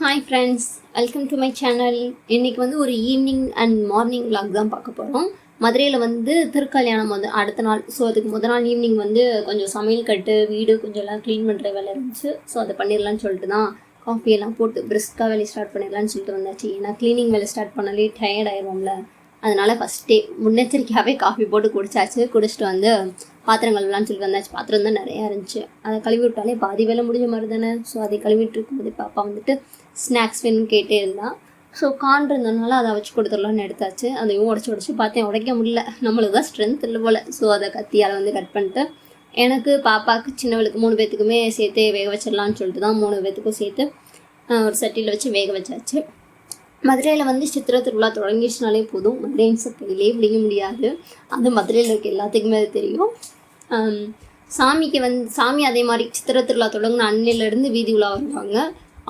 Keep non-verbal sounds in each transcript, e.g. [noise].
Hi friends welcome to my channel இன்றைக்கி வந்து ஒரு ஈவினிங் அண்ட் மார்னிங் vlog தான் பார்க்க போகிறோம் மதுரையில் வந்து திருக்கல்யாணம் வந்து அடுத்த நாள். ஸோ அதுக்கு முத நாள் ஈவினிங் வந்து கொஞ்சம் சமையல் கட்டு வீடு கொஞ்சம் எல்லாம் க்ளீன் பண்ணுற வேலை இருந்துச்சு. ஸோ அதை பண்ணிடலான்னு சொல்லிட்டு தான் காஃபி எல்லாம் போட்டு பிரிஸ்காக வேலையை ஸ்டார்ட் பண்ணிடலான்னு சொல்லிட்டு வந்தாச்சு. ஏன்னா க்ளீனிங் வேலை ஸ்டார்ட் பண்ணாலே டயர்ட் ஆயிடுவோம்ல. அதனால் ஃபஸ்ட்டே முன்னெச்சரிக்கையாகவே காஃபி போட்டு குடிச்சாச்சு. குடிச்சிட்டு வந்து பாத்திரம் கழுவலான்னு சொல்லி வந்தாச்சு. பாத்திரம் தான் நிறையா இருந்துச்சு. அதை கழுவி விட்டாலே பாதி வேலை முடிஞ்ச மாதிரி தானே. ஸோ அதை கழுவிட்டு இருக்கும்போது பாப்பா வந்துட்டு ஸ்நாக்ஸ் வேணும்னு கேட்டே இருந்தான் ஸோ கான் இருந்ததுனால அதை வச்சு கொடுத்துடலான்னு எடுத்தாச்சு. அதையும் உடச்சி உடச்சி பார்த்தேன் உடைக்க முடியல. நம்மளுக்கு தான் ஸ்ட்ரென்த் இல்லை போல். ஸோ அதை கத்தியால் வந்து கட் பண்ணிட்டு எனக்கு பாப்பாவுக்கு சின்னவளுக்கு மூணு பேத்துக்குமே சேர்த்து வேக வச்சிடலான்னு சொல்லிட்டு தான் மூணு பேத்துக்கும் சேர்த்து ஒரு சட்டியில் வச்சு வேக வச்சாச்சு. மதுரையில் வந்து சித்திர திருவிழா தொடங்கிடுச்சுனாலே போதும். மதுரைன்னு கையிலே பிடிக்க முடியாது. அது மதுரையில் இருக்க எல்லாத்துக்குமே அது தெரியும். சாமிக்கு வந்து சாமி அதே மாதிரி சித்திர திருவிழா தொடங்கின அன்னையிலேருந்து வீதி உலா வருவாங்க.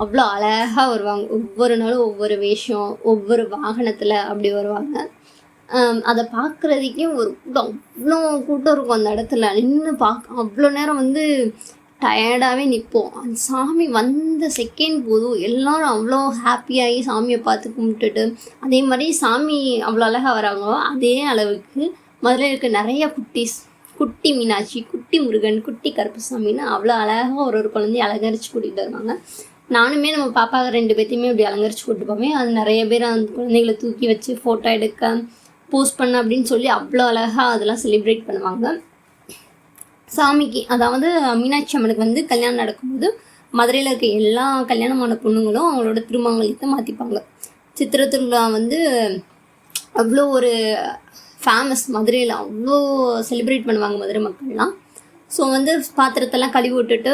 அவ்வளோ அழகாக வருவாங்க. ஒவ்வொரு நாளும் ஒவ்வொரு வேஷம் ஒவ்வொரு வாகனத்தில் அப்படி வருவாங்க. அதை பார்க்குறதுக்கே ஒரு கூட்டம். அவ்வளோ கூட்டம் இருக்கும் அந்த இடத்துல. நின்று பார்க்க அவ்வளோ நேரம் வந்து டயர்டாகவே நிற்போம் அந்த சாமி வந்த செகண்ட் போதும் எல்லோரும் அவ்வளோ ஹாப்பியாகி சாமியை பார்த்து கும்பிட்டுட்டு அதே மாதிரி சாமி அவ்வளோ அழகாக வராங்களோ அதே அளவுக்கு மதுரையில் இருக்க நிறைய குட்டிஸ் குட்டி மீனாட்சி குட்டி முருகன் குட்டி கருப்புசாமின்னு அவ்வளோ அழகாக ஒரு ஒரு குழந்தைய அலங்கரித்து கூட்டிகிட்டு வருவாங்க. நானுமே நம்ம பாப்பா ரெண்டு பேர்த்தையுமே இப்படி அலங்கரித்து கூட்டு போவேன் அது நிறைய பேர் அந்த குழந்தைகளை தூக்கி வச்சு ஃபோட்டோ எடுக்க போஸ்ட் பண்ண அப்படின்னு சொல்லி அவ்வளோ அழகாக அதெல்லாம் செலிப்ரேட் பண்ணுவாங்க. சாமிக்கு அதாவது மீனாட்சி அம்மனுக்கு வந்து கல்யாணம் நடக்கும்போது மதுரையில் இருக்க எல்லா கல்யாணமான பொண்ணுங்களும் அவங்களோட திருமங்கலத்தை மாற்றிப்பாங்க சித்திரை திருவிழா வந்து அவ்வளோ ஒரு ஃபேமஸ் மதுரையில் அவ்வளோ செலிப்ரேட் பண்ணுவாங்க மதுரை மக்கள்லாம். ஸோ வந்து பாத்திரத்தெல்லாம் கழுவி விட்டுட்டு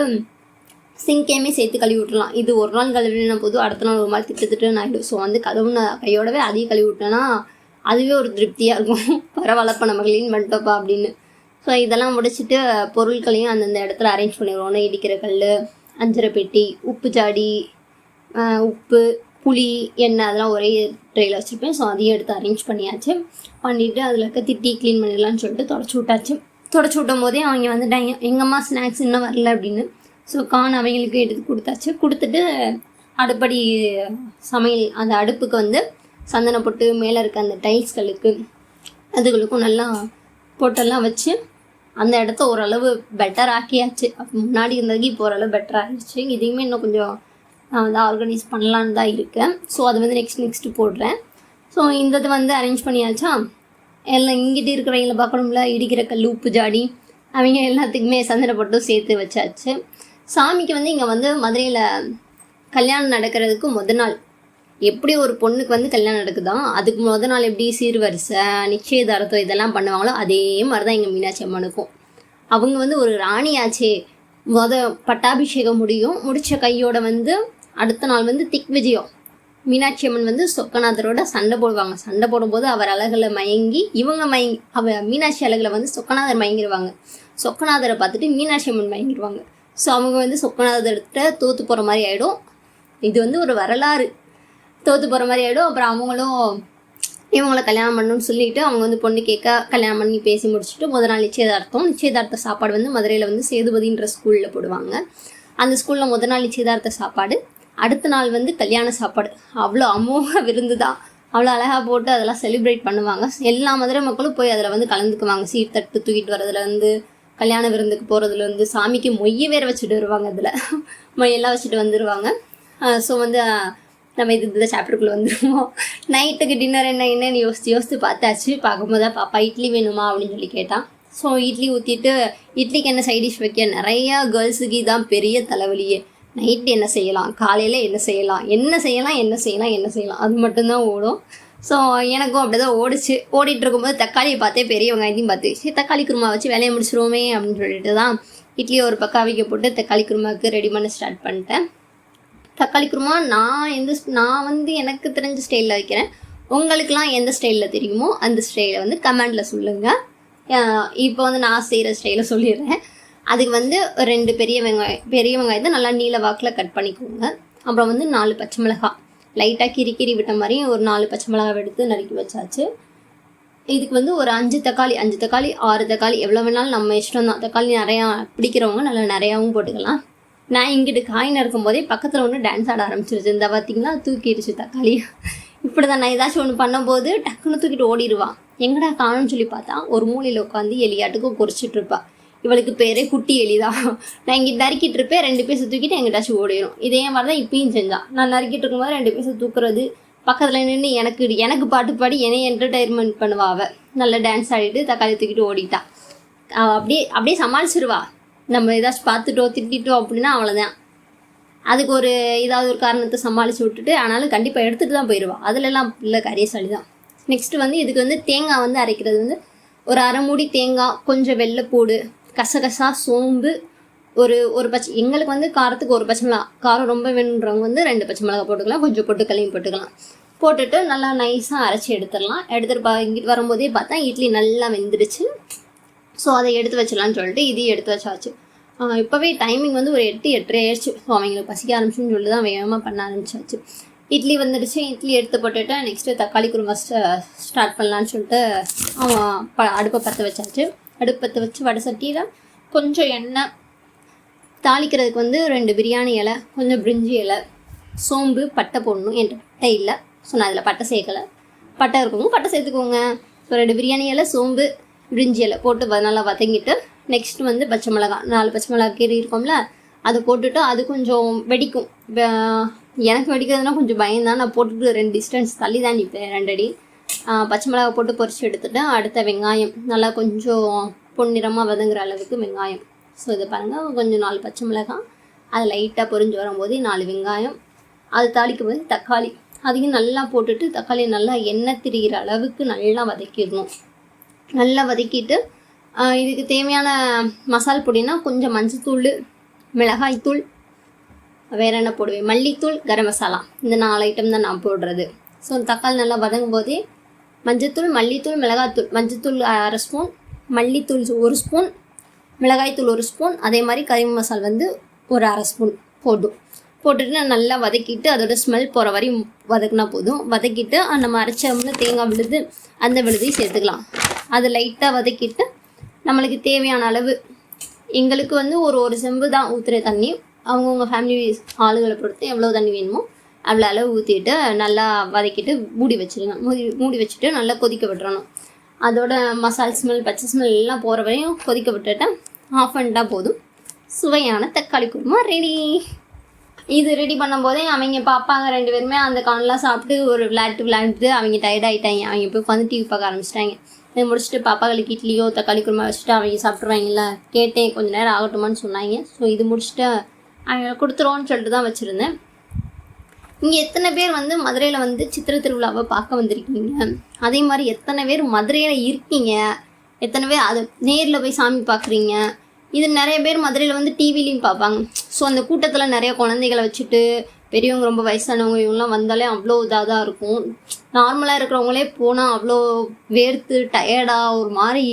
சிங்கையுமே சேர்த்து கழுவி விட்டுலாம் இது ஒரு நாள் கழுவினா போது அடுத்த நாள் ஒரு மாதிரி திட்டு திட்டுன்னு ஆகிடும் ஸோ வந்து கழுவுன கையோடவே அதையும் கழுவி விட்டேன்னா அதுவே ஒரு திருப்தியாக இருக்கும். [laughs] பரவாயில்லப்பா நம்ம க்ளீன் பண்ணிட்டோப்பா அப்படின்னு. ஸோ இதெல்லாம் முடிச்சுட்டு பொருட்களையும் அந்தந்த இடத்துல அரேஞ்ச் பண்ணிடுவோம். இடிக்கிற கல் அஞ்சரை பெட்டி உப்பு ஜாடி உப்பு புளி எண்ணெய் அதெல்லாம் ஒரே ட்ரெயில் வச்சுருப்பேன். ஸோ அதையும் எடுத்து அரேஞ்ச் பண்ணியாச்சு. பண்ணிவிட்டு அதில் இருக்க திட்டி க்ளீன் பண்ணிடலான்னு சொல்லிட்டு தொடச்சி விட்டாச்சு. தொடச்சி விட்டும் போதே அவங்க வந்துட்டாங்க. எங்கம்மா ஸ்நாக்ஸ் இன்னும் வரல அப்படின்னு. ஸோ கான் அவங்களுக்கு எடுத்து கொடுத்தாச்சு. கொடுத்துட்டு அடுப்படி சமையல் அந்த அடுப்புக்கு வந்து சந்தன போட்டு மேலே இருக்க அந்த டைல்ஸ்களுக்கு அதுகளுக்கும் நல்லா போட்டெல்லாம் வச்சு அந்த இடத்த ஓரளவு பெட்டர் ஆக்கியாச்சு. முன்னாடி இருந்ததுக்கு இப்போ ஓரளவு பெட்டர் ஆகிடுச்சு இதையுமே இன்னும் கொஞ்சம் நான் வந்து ஆர்கனைஸ் பண்ணலான்னு தான் இருக்கேன். ஸோ அது வந்து நெக்ஸ்ட் நெக்ஸ்ட்டு போடுறேன். ஸோ இந்த இது வந்து அரேஞ்ச் பண்ணியாச்சா? எல்லாம் இங்கிட்டு இருக்கிறவங்கள பார்க்கணும்ல இடிக்கிற கல் உப்பு ஜாடி அவங்க எல்லாத்துக்குமே சந்தன போட்டும் சேர்த்து வச்சாச்சு. சாமிக்கு வந்து இங்கே வந்து மதுரையில் கல்யாணம் நடக்கிறதுக்கு முத நாள். எப்படி ஒரு பொண்ணுக்கு வந்து கல்யாணம் நடக்குதோ அதுக்கு முத நாள் எப்படி சீர்வரிசை நிச்சயதார்த்தம் இதெல்லாம் பண்ணுவாங்களோ அதே மாதிரி தான் எங்கள் மீனாட்சி அம்மனுக்கும். அவங்க வந்து ஒரு ராணியாச்சே முத பட்டாபிஷேகம் முடியும். முடித்த கையோட வந்து அடுத்த நாள் வந்து திக் விஜயம் மீனாட்சி அம்மன் வந்து சொக்கநாதரோட சண்டை போடுவாங்க. சண்டை போடும்போது அவர் அழகில் மயங்கி இவங்க மயங்கி அவ மீனாட்சி அழகில் வந்து சொக்கநாதர் மயங்கிடுவாங்க சொக்கநாதரை பார்த்துட்டு மீனாட்சி அம்மன் மயங்கிடுவாங்க ஸோ அவங்க வந்து சொக்கநாதர்கிட்ட தோற்று போகிற மாதிரி ஆகிடும் இது வந்து ஒரு வரலாறு. தோற்று போகிற மாதிரி ஆகிடும் அப்புறம் அவங்களும் இவங்கள கல்யாணம் பண்ணணும்னு சொல்லிட்டு அவங்க வந்து பொண்ணு கேட்க கல்யாணம் பண்ணி பேசி முடிச்சுட்டு முதல் நாள் நிச்சயதார்த்தம். நிச்சயதார்த்த சாப்பாடு வந்து மதுரையில் வந்து சேதுபதின்ற ஸ்கூலில் போடுவாங்க. அந்த ஸ்கூலில் முதல் நாள் நிச்சயதார்த்த சாப்பாடு. அடுத்த நாள் வந்து கல்யாண சாப்பாடு. அவ்வளோ அமோக விருந்து தான். அவ்வளோ அழகாக போட்டு அதெல்லாம் செலிப்ரேட் பண்ணுவாங்க. எல்லா மதுரை மக்களும் போய் அதில் வந்து கலந்துக்குவாங்க. சீர்தட்டு தூக்கிட்டு வரதுலேருந்து கல்யாண விருந்துக்கு போகிறதுலேருந்து சாமிக்கு மொய்ய வேற வச்சுட்டு வருவாங்க அதில். மொய்யெல்லாம் வச்சுட்டு வந்துடுவாங்க ஸோ வந்து நம்ம இது இந்த சாப்டருக்குள்ளே வந்துடுவோம் நைட்டுக்கு டின்னர் என்ன என்னன்னு யோசித்து யோசித்து பார்த்தாச்சு. பார்க்கும்போது பாப்பா இட்லி வேணுமா? அப்படின்னு சொல்லி கேட்டான் ஸோ இட்லி ஊற்றிட்டு இட்லிக்கு என்ன சைட் டிஷ் வைக்க? நிறையா கேர்ள்ஸுக்கு தான் பெரிய தலைவலியே. நைட்டு என்ன செய்யலாம்? காலையில் என்ன செய்யலாம்? என்ன செய்யலாம்? என்ன செய்யலாம்? என்ன செய்யலாம்? அது மட்டும்தான் ஓடும். ஸோ எனக்கும் அப்படி தான் ஓடிச்சு. ஓடிட்டு இருக்கும்போது தக்காளியை பார்த்தே பெரிய வெங்காயத்தையும் பார்த்து சரி தக்காளி குருமா வச்சு வேலையை முடிச்சிருவோமே அப்படின்னு சொல்லிட்டு தான் இட்லி ஒரு பக்கம் அவிக்க போட்டு தக்காளி குருமாவுக்கு ரெடி பண்ண ஸ்டார்ட் பண்ணிட்டேன். தக்காளி குருமா நான் எந்த நான் வந்து எனக்கு தெரிஞ்ச ஸ்டைலில் வைக்கிறேன். உங்களுக்கெலாம் எந்த ஸ்டைலில் தெரியுமோ அந்த ஸ்டைலை வந்து கமெண்டில் சொல்லுங்கள் இப்போ வந்து நான் செய்கிற ஸ்டைலை சொல்லிடுறேன். அதுக்கு வந்து ரெண்டு பெரிய வெங்காயம் பெரிய வெங்காயத்தை நல்லா நீல வாக்கில் கட் பண்ணிக்கோங்க. அப்புறம் வந்து நாலு பச்சை மிளகாய். லைட்டாக கிரி கிரி விட்ட மாதிரி ஒரு நாலு பச்சை மிளகாய் எடுத்து நறுக்கி வச்சாச்சு. இதுக்கு வந்து ஒரு அஞ்சு தக்காளி அஞ்சு தக்காளி ஆறு தக்காளி எவ்வளோ வேணாலும் நம்ம இஷ்டம் தான். தக்காளி நிறையா பிடிக்கிறவங்க நல்லா நிறையாவும் போட்டுக்கலாம். நான் இங்கிட்டு காய் நறுக்கும் போதே பக்கத்தில் ஒன்று டான்ஸ் ஆட ஆரம்பிச்சிருச்சு. இந்த பார்த்தீங்களா தூக்கிடுச்சு தக்காளி. இப்படி தான் நான் ஏதாச்சும் ஒன்று பண்ணும்போது டக்குன்னு தூக்கிட்டு ஓடிடுவான் எங்கடா காணும்னு சொல்லி பார்த்தா ஒரு மூலையில் உட்காந்து எலியாட்டுக்கு குறிச்சிட்ருப்பாள் இவளுக்கு பேரே குட்டி எலிதான் நான் இங்கே நறுக்கிட்டு இருப்பேன் ரெண்டு பேச தூக்கிட்டு எங்கிட்டாச்சும் ஓடிடும் இதே மாதிரி தான் இப்பயும் செஞ்சான் நான் நறுக்கிட்டு இருக்கும்போது ரெண்டு பேச தூக்குறது பக்கத்தில் நின்று எனக்கு எனக்கு பாட்டு பாடி என்னை என்டர்டைன்மெண்ட் பண்ணுவா அவள் நல்ல டான்ஸ் ஆடிட்டு தக்காளி தூக்கிட்டு ஓடிட்டா. அவள் அப்படியே அப்படியே சமாளிச்சிருவா. நம்ம ஏதாச்சும் பார்த்துட்டோ திட்டிட்டோம் அப்படின்னா அவ்வளோதான் அதுக்கு ஒரு ஏதாவது ஒரு காரணத்தை சமாளித்து விட்டுட்டு ஆனாலும் கண்டிப்பாக எடுத்துகிட்டு தான் போயிடுவாள் அதுலலாம் இல்லை கரியசாலி தான் நெக்ஸ்ட்டு வந்து இதுக்கு வந்து தேங்காய் வந்து அரைக்கிறது வந்து ஒரு அரை மூடி தேங்காய் கொஞ்சம் வெள்ளைப்பூடு கசகசா சோம்பு ஒரு ஒரு பச்சை எங்களுக்கு வந்து காரத்துக்கு ஒரு பச்சை மிளகா காரம் ரொம்ப வேணுன்றவங்க வந்து ரெண்டு பச்சை மிளகா போட்டுக்கலாம். கொஞ்சம் பொட்டுக்கல்லையும் போட்டுக்கலாம். போட்டுட்டு நல்லா நைஸாக அரைச்சி எடுத்துடலாம். எடுத்துகிட்டு பா இங்கிட்டு வரும்போதே பார்த்தா இட்லி நல்லா வெந்துடுச்சு. ஸோ அதை எடுத்து வச்சிடலான்னு சொல்லிட்டு இதையும் எடுத்து வச்சாச்சு. இப்போவே டைமிங் வந்து ஒரு எட்டு எட்டரை ஆயிடுச்சு. ஸோ அவங்களுக்கு பசிக்க ஆரம்பிச்சுன்னு சொல்லி தான் வேகமாக பண்ண ஆரம்பிச்சாச்சு. இட்லி வந்துடுச்சு. இட்லி எடுத்து போட்டுட்டு நெக்ஸ்ட்டு தக்காளி குருமா ஸ்டார்ட் பண்ணலான்னு சொல்லிட்டு அவன் ப அடுப்பை பற்ற வச்சாச்சு. அடுப்பத்தை வச்சு வடை சட்டியில் கொஞ்சம் எண்ணெய் தாளிக்கிறதுக்கு வந்து ரெண்டு பிரியாணி இலை கொஞ்சம் பிரிஞ்சி இலை சோம்பு பட்டை போடணும். என்கிட்ட பட்டை இல்லை. ஸோ நான் அதில் பட்டை சேர்க்கலை. பட்டை இருக்கவங்க பட்டை சேர்த்துக்கோங்க. ஸோ ரெண்டு பிரியாணி இலை சோம்பு பிரிஞ்சி இலை போட்டு நல்லா வதங்கிட்டு நெக்ஸ்ட் வந்து பச்சை மிளகா நாலு பச்சை மிளகா கீரி இருக்கோம்ல அதை போட்டுட்டு அது கொஞ்சம் வெடிக்கும். எனக்கு வெடிக்கிறதுனா கொஞ்சம் பயந்தான் நான் போட்டுட்டு ரெண்டு டிஸ்டன்ஸ் தள்ளி தான் நிற்பேன் ரெண்டடி. பச்சை மிளகா போட்டு பொரிச்சு எடுத்துட்டு அடுத்த வெங்காயம். நல்லா கொஞ்சம் பொன்னிறமாக வதங்குற அளவுக்கு வெங்காயம். ஸோ இதை பாருங்கள் கொஞ்சம் நாலு பச்சை மிளகாய் அது லைட்டாக பொரிஞ்சு வரும்போது நாலு வெங்காயம். அது தாளிக்கும் போது தக்காளி. அதையும் நல்லா போட்டுட்டு தக்காளி நல்லா எண்ணெய் திரிகிற அளவுக்கு நல்லா வதக்கிடணும். நல்லா வதக்கிட்டு இதுக்கு தேவையான மசால் பொடினா கொஞ்சம் மஞ்சத்தூள் மிளகாய்த்தூள் வேற என்ன போடுவேன்? மல்லித்தூள் கரம் மசாலா. இந்த நாலு ஐட்டம் தான் நான் போடுறது. ஸோ தக்காளி நல்லா வதங்கும் போதே மஞ்சத்தூள் மல்லித்தூள் மிளகாத்தூள் மஞ்சத்தூள் அரை ஸ்பூன் மல்லித்தூள் ஒரு ஸ்பூன் மிளகாய்த்தூள் ஒரு ஸ்பூன் அதே மாதிரி கறி மசால் வந்து ஒரு அரை ஸ்பூன் போடும் போட்டுட்டு நான் நல்லா வதக்கிட்டு அதோட ஸ்மெல் போகிற வரையும் வதக்குனா போதும். வதக்கிட்டு நம்ம அரைச்சோம்னா தேங்காய் விழுது அந்த விழுதையும் சேர்த்துக்கலாம். அது லைட்டாக வதக்கிட்டு நம்மளுக்கு தேவையான அளவு எங்களுக்கு வந்து ஒரு ஒரு செம்பு தான் ஊற்றுற தண்ணி. அவங்கவுங்க ஃபேமிலி ஆளுகளை பொறுத்து எவ்வளோ தண்ணி வேணுமோ அவ்வளோ அளவு ஊற்றிட்டு நல்லா வதக்கிட்டு மூடி வச்சிருங்க. மூடி மூடி வச்சுட்டு நல்லா கொதிக்க விட்டுறணும். அதோட மசால் ஸ்மெல் பச்சை ஸ்மெல் எல்லாம் போகிற வரையும் கொதிக்க விட்டுட்டு ஆஃப் பண்ணிட்டா போதும். சுவையான தக்காளி குருமா ரெடி இது ரெடி பண்ணும்போதே அவங்க பாப்பாங்க ரெண்டு பேருமே அந்த கார்ன்லாம் சாப்பிட்டு ஒரு விளையாட்டு விளையாண்டுட்டு அவங்க டயர்ட் ஆகிட்டாங்க அவங்க போய் உட்காந்து டிவி பார்க்க ஆரம்பிச்சிட்டாங்க. இதை முடிச்சுட்டு பாப்பாக்களுக்கு இட்லியோ தக்காளி குருமா வச்சுட்டு அவங்க சாப்பிட்ருவாங்கல்ல கேட்டேன் கொஞ்ச நேரம் ஆகட்டுமான்னு சொன்னாங்க. ஸோ இது முடிச்சுட்டு அவங்க கொடுத்துருவோன்னு சொல்லிட்டு தான் வச்சுருந்தேன். இங்கே எத்தனை பேர் வந்து மதுரையில் வந்து சித்திரை திருவிழாவை பார்க்க வந்திருக்கீங்க? அதே மாதிரி எத்தனை பேர் மதுரையில் இருக்கீங்க? எத்தனை பேர் அதை நேரில் போய் சாமி பார்க்குறீங்க? இது நிறைய பேர் மதுரையில் வந்து டிவிலையும் பார்ப்பாங்க. ஸோ அந்த கூட்டத்தில் நிறைய குழந்தைகளை வச்சுட்டு பெரியவங்க ரொம்ப வயசானவங்க இவங்கெல்லாம் வந்தாலே அவ்வளோ இதாக தான் இருக்கும். நார்மலாக இருக்கிறவங்களே போனால் அவ்வளோ வேர்த்து டயர்டாக ஒரு மாதிரி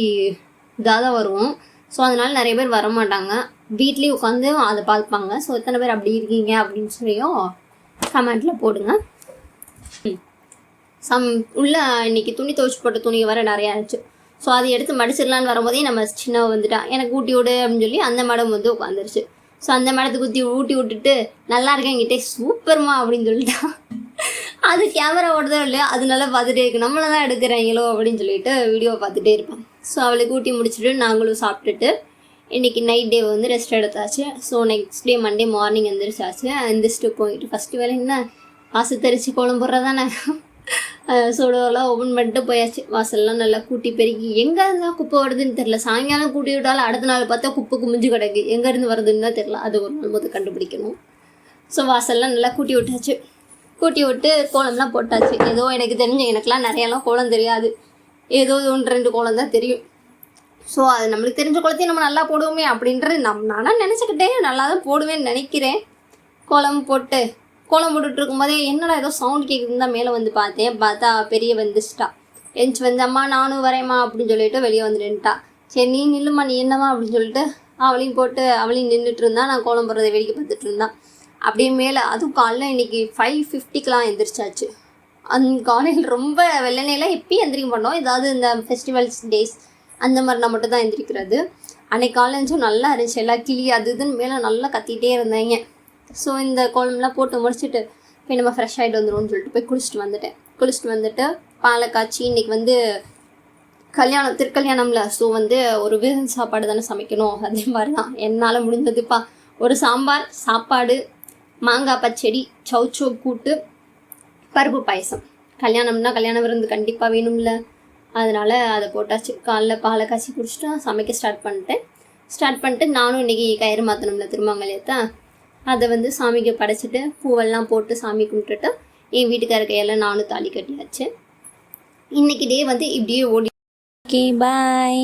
இதாக தான் வருவோம் ஸோ அதனால் நிறைய பேர் வர மாட்டாங்க வீட்லேயும் உட்காந்து அதை பார்ப்பாங்க. ஸோ எத்தனை பேர் அப்படி இருக்கீங்க அப்படின்னு சொல்லியும் கமெண்ட்டில் போடுங்க. ம். சம் உள்ள இன்னைக்கு துணி துவச்சி போட்ட துணி வர நிறையா இருந்துச்சு ஸோ அதை எடுத்து மடிச்சிடலான்னு வரும்போதே நம்ம சின்னவ வந்துட்டா எனக்கு ஊட்டி விடு அப்படின்னு சொல்லி அந்த மேடம் வந்து உட்காந்துருச்சு ஸோ அந்த மேடத்துக்கு ஊற்றி ஊட்டி விட்டுட்டு நல்லா இருக்கேன் என்கிட்ட சூப்பர்மா அப்படின்னு சொல்லிட்டா. அது கேமரா ஓடுதோ இல்லையோ அதனால பார்த்துட்டே இருக்கு. நம்மளை தான் எடுக்கிறாங்களோ அப்படின்னு சொல்லிட்டு வீடியோ பார்த்துட்டே இருப்பேன். ஸோ அவளுக்கு ஊட்டி முடிச்சுட்டு நாங்களும் சாப்பிட்டுட்டு இன்னைக்கு நைட் டே வந்து ரெஸ்ட் எடுத்தாச்சு. So next day Monday morning எந்திரிச்சாச்சு. எந்திரிச்சிட்டு போயிட்டு ஃபஸ்ட்டு வேலை என்ன வாசல் தெரிச்சு கோலம் போடுறதானே [laughs] சோடோலாம் ஓப்பன் பண்ணிட்டு போயாச்சு. வாசல்லாம் நல்லா கூட்டி பெருக்கி எங்கே இருந்தால் குப்பை வருதுன்னு தெரில சாயங்காலம் கூட்டி விட்டாலும் அடுத்த நாள் பார்த்தா குப்பை குமிஞ்சு கிடக்கு. எங்கேருந்து வருதுன்னு தான் தெரில அது ஒரு நாள் போது கண்டுபிடிக்கணும். ஸோ வாசல்லாம் நல்லா கூட்டி விட்டாச்சு. கூட்டி விட்டு கோலம்லாம் போட்டாச்சு. ஏதோ எனக்கு தெரிஞ்ச எனக்குலாம் நிறையாலாம் கோலம் தெரியாது. ஏதோ ஒன்று ரெண்டு கோலம் தான் தெரியும். ஸோ அது நம்மளுக்கு தெரிஞ்ச குளத்தையும் நம்ம நல்லா போடுவோமே அப்படின்றது நம் நானும் நினச்சிக்கிட்டேன் நல்லா தான் போடுவேன்னு நினைக்கிறேன். கோலம் போட்டு கோலம் போட்டுட்டு இருக்கும்போதே என்னடா ஏதோ சவுண்ட் கேட்குதுன்னு தான் மேலே வந்து பார்த்தேன். பார்த்தா பெரிய வந்துச்சிட்டா. எஞ்சி வந்து அம்மா நானும் வரேம்மா அப்படின்னு சொல்லிட்டு வெளியே வந்து நின்ட்டா சரி நீ நில்லுமா நீ என்னம்மா? அப்படின்னு சொல்லிட்டு அவளையும் போட்டு அவளையும் நின்றுட்டு இருந்தா நான் கோலம் போடுறதை வேடிக்கை பார்த்துட்டு இருந்தான் அப்படியே மேலே அதுவும் காலைல இன்றைக்கி ஃபைவ் ஃபிஃப்டிக்கெலாம் எந்திரிச்சாச்சு. அந்த காலையில் ரொம்ப வெள்ளனையில் எப்பயும் எந்திரிக்க மாட்டோம். ஏதாவது இந்த ஃபெஸ்டிவல்ஸ் டேஸ் அந்த மாதிரினா மட்டும் தான் எந்திரிக்கிறது. அன்னைக்கு காலேஜும் நல்லா இருந்துச்சு. எல்லாம் கிளி அது இதுன்னு மேலே நல்லா கத்திட்டே இருந்தாங்க. ஸோ இந்த கோலம்லாம் போட்டு முடிச்சுட்டு போய் நம்ம ஃப்ரெஷ் ஆகிட்டு வந்துடும்னு சொல்லிட்டு போய் குளிச்சுட்டு வந்துட்டேன். குளிச்சுட்டு வந்துட்டு பாலை காய்ச்சி இன்னைக்கு வந்து கல்யாணம் திருக்கல்யாணம்ல. ஸோ வந்து ஒரு விருது சாப்பாடு தானே சமைக்கணும். அதே மாதிரி தான் என்னால் முடிஞ்சதுப்பா. ஒரு சாம்பார் சாப்பாடு மாங்காய் பச்சடி சௌச்சோ கூட்டு பருப்பு பாயசம். கல்யாணம்னா கல்யாண விருந்து கண்டிப்பாக வேணும்ல. அதனால் அதை போட்டாச்சு. காலைல பாலை காய்ச்சி குடிச்சிட்டு சமைக்க ஸ்டார்ட் பண்ணிட்டேன். ஸ்டார்ட் பண்ணிட்டு நானும் இன்றைக்கி கயிறு மாற்றணும்ல திருமங்கலத்தை அதை வந்து சாமிக்கு படைச்சிட்டு பூவெல்லாம் போட்டு சாமி கும்பிட்டுட்டு என் வீட்டுக்கார கையெல்லாம் நானும் தாலி கட்டியாச்சு. இன்னைக்கு டே வந்து இப்படியே ஓடி ஓகே பாய்